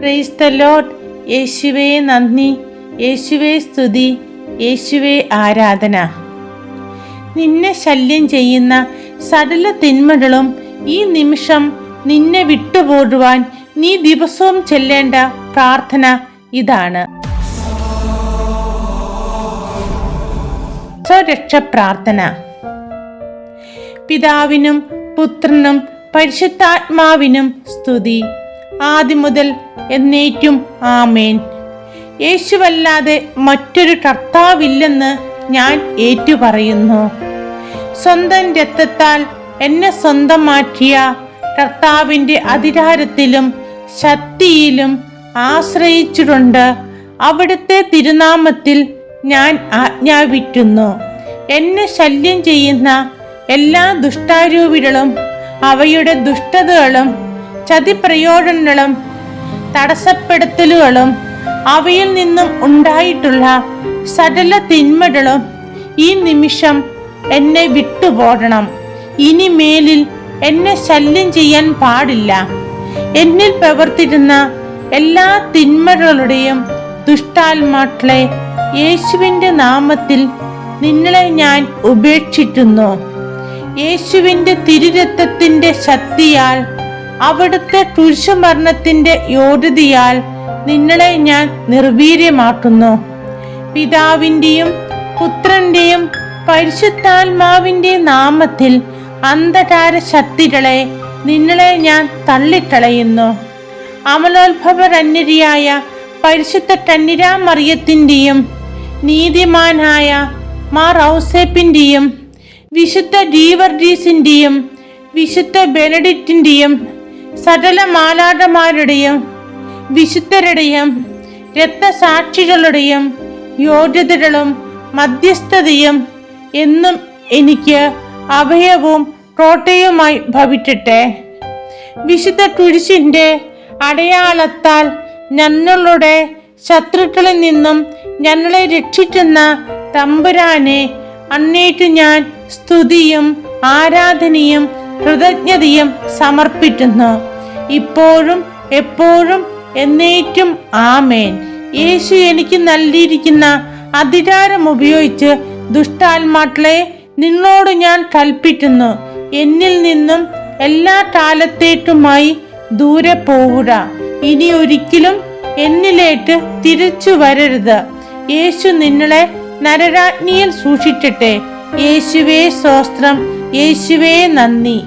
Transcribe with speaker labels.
Speaker 1: Price യേശുവേ നന്ദി. യേശുവേ സ്തുതി. യേശുവേ ആരാധന. നിന്നെ ശല്യം ചെയ്യുന്ന സകല തിന്മകളും ഈ നിമിഷം നിന്നെ വിട്ടുപോടുവാൻ നീ ദിവസവും ചെല്ലേണ്ട പ്രാർത്ഥന ഇതാണ്. സ്വരക്ഷ പ്രാർത്ഥന. പിതാവിനും പുത്രനും പരിശുദ്ധാത്മാവിനും സ്തുതി. ആദ്യം മുതൽ എന്നേക്കും ആമേൻ. യേശുവല്ലാതെ മറ്റൊരു കർത്താവില്ലെന്ന് ഞാൻ ഏറ്റുപറയുന്നു. സ്വന്തം രക്തത്താൽ എന്നെ സ്വന്തമാക്കിയ കർത്താവിന്റെ അധികാരത്തിലും ശക്തിയിലും ആശ്രയിച്ചിട്ടുണ്ട്. അവിടുത്തെ തിരുനാമത്തിൽ ഞാൻ ആജ്ഞാപിക്കുന്നു. എന്നെ ശല്യം ചെയ്യുന്ന എല്ലാ ദുഷ്ടാരൂപികളും അവയുടെ ദുഷ്ടതകളും ചതിപ്രയോജനങ്ങളും തടസ്സപ്പെടുത്തലുകളും അവയിൽ നിന്നും ഉണ്ടായിട്ടുള്ള സകല തിന്മകളും ഈ നിമിഷം എന്നെ വിട്ടുപോകണം. ഇനി മേലിൽ എന്നെ ശല്യം ചെയ്യാൻ പാടില്ല. എന്നിൽ പ്രവർത്തിക്കുന്ന എല്ലാ തിന്മകളുടെയും ദുഷ്ടാത്മാക്കളെ യേശുവിന്റെ നാമത്തിൽ നിങ്ങളെ ഞാൻ ഉപേക്ഷിക്കുന്നു. യേശുവിന്റെ തിരുരത്വത്തിന്റെ ശക്തിയാൽ അവിടുത്തെ കുരിശുമരണത്തിന്റെ യോഗ്യതയാൽ നിങ്ങളെ ഞാൻ നിർവീര്യമാക്കുന്നു. പിതാവിന്റെയും പുത്രന്റെയും പരിശുദ്ധാത്മാവിന്റെയും നാമത്തിൽ അന്ധകാര ശക്തികളെ നിങ്ങളെ ഞാൻ തള്ളിക്കളയുന്നു. അമലോത്ഭവരന്യരിയായ പരിശുദ്ധ കന്നിരാമറിയത്തിന്റെയും നീതിമാനായ മാർ ഔസേപ്പിന്റെയും വിശുദ്ധ ഡീവർഡീസിന്റെയും വിശുദ്ധ ബെനഡിറ്റിന്റെയും സകല മാലാടമാരുടെയും വിശുദ്ധരുടെയും രക്തസാക്ഷികളുടെയും യോഗ്യതകളും മധ്യസ്ഥതയും എന്നും എനിക്ക് അഭയവും കോട്ടയുമായി ഭവിക്കട്ടെ. വിശുദ്ധ കുരിശിന്റെ അടയാളത്താൽ ഞങ്ങളുടെ ശത്രുക്കളിൽ നിന്നും ഞങ്ങളെ രക്ഷിക്കുന്ന തമ്പുരാനെ അന്നേറ്റ് ഞാൻ സ്തുതിയും ആരാധനയും കൃതജ്ഞതയും സമർപ്പിക്കുന്നു. ഇപ്പോഴും എപ്പോഴും എന്നേറ്റും ആമേൻ. യേശു എനിക്ക് നൽകിയിരിക്കുന്ന അധികാരം ഉപയോഗിച്ച് ദുഷ്ടാത്മാക്കളെ നിന്നോട് ഞാൻ കൽപ്പിക്കുന്നു. എന്നിൽ നിന്നും എല്ലാ കാലത്തേക്കുമായി ദൂരെ പോവുക. ഇനി ഒരിക്കലും എന്നിലേക്ക് തിരിച്ചു വരരുത്. യേശു നിങ്ങളെ നരരാജ്ഞിയിൽ സൂക്ഷിക്കട്ടെ. യേശുവേ സ്തോത്രം. യേശുവേ നന്ദി.